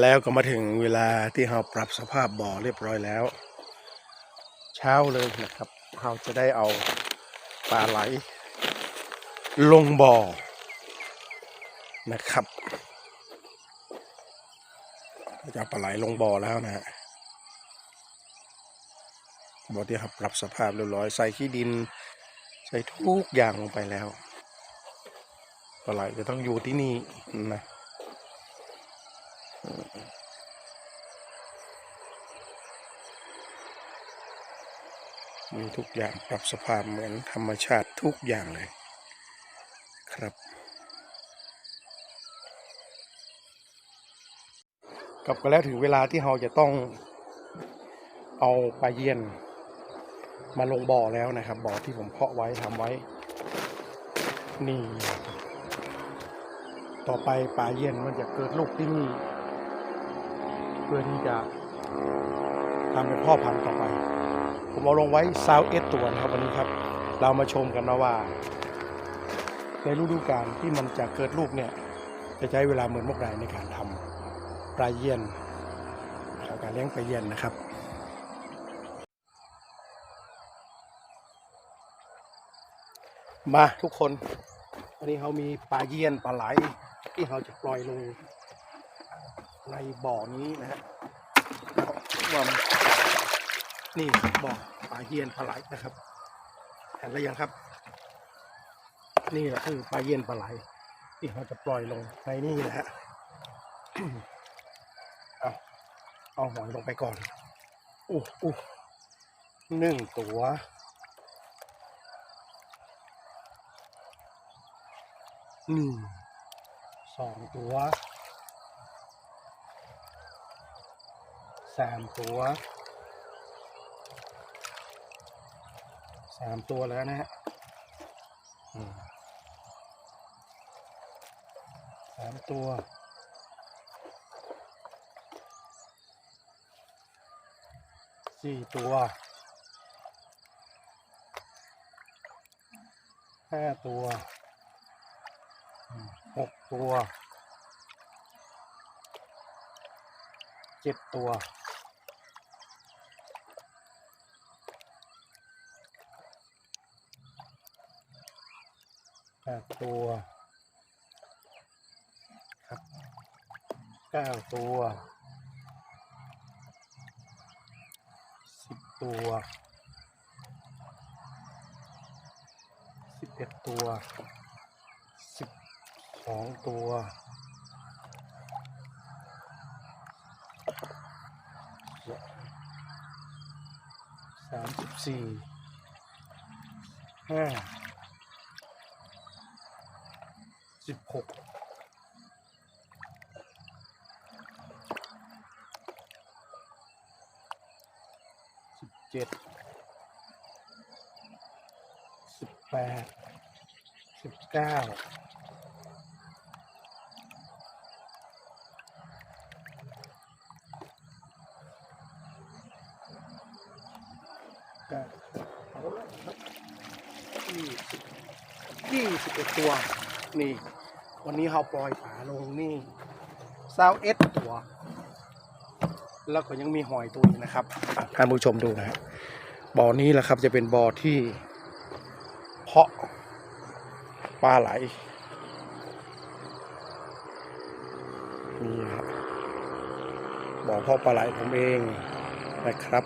แล้วก็มาถึงเวลาที่เราปรับสภาพบ่อเรียบร้อยแล้ว เช้าเลยนะครับเราจะได้เอาปลาไหล ลงบ่อนะครับจะเอาปลาไหลลงบ่อแล้วนะฮะบ่อที่เราปรับสภาพเรียบร้อยใส่ขี้ดิน ใส่ทุกอย่างลงไปแล้วปลาไหลจะต้องอยู่ที่นี่นะ มีทุกอย่างปรับสภาพเหมือนธรรมชาติทุกอย่างเลย ครับ กับกันแล้วถึงเวลาที่เราจะต้องเอาปลาเยียนมาลงบ่อแล้วนะครับ บ่อที่ผมเพาะไว้ทำไว้ นี่ ต่อไปปลาเยียนมันจะเกิดลูกที่นี่ เพื่อที่จะทำเป็นพ่อพันธุ์ต่อไป ผมเอาลงไว้ซาวเอสตัวนะครับวันนี้ครับ เรามาชมกันนะว่า ในฤดูกาลที่มันจะเกิดลูกเนี่ย จะใช้เวลาเหมือนมกไรในการทำปลาเยี่ยนของการเลี้ยงปลาเยี่ยนนะครับมาทุกคนวันนี้เขามีปลาเยี่ยนปลาไหลที่เขาจะปล่อยลง ในบ่อนี้นะฮะว่ามันนี่บ่อปลาเยี่ยนปลาไหลนะครับเห็นแล้วยังครับ นี่แหละคือปลาเยี่ยนปลาไหลที่เขาจะปล่อยลงในนี่นะฮะเอาเอาหอยลงไปก่อนอู้อู้หนึ่งตัวหนึ่งสองตัว สามตัวสามตัวแล้วนะฮะสามตัวสี่ตัวห้าตัวหกตัวเจ็ดตัว แปดตัวครับเก้าตัวสิบตัวสิบเอ็ดตัวสิบสองตัวสามสิบสี่ห้า สิบหกสิบเจ็ดสิบแปดสิบเก้าเก้าเอาละครับยี่สิบยี่สิบเอ็ดตัว นี่ วันนี้เราปล่อยปลาลงนี่ซาวเอ็ดตัว แล้วก็ยังมีหอยตัวอีกนะครับท่านผู้ชมดูนะฮะบ่อนี้แหละครับจะเป็นบ่อที่ เพาะปลาไหลนี่ครับบ่อเพาะปลาไหลผมเองนะครับ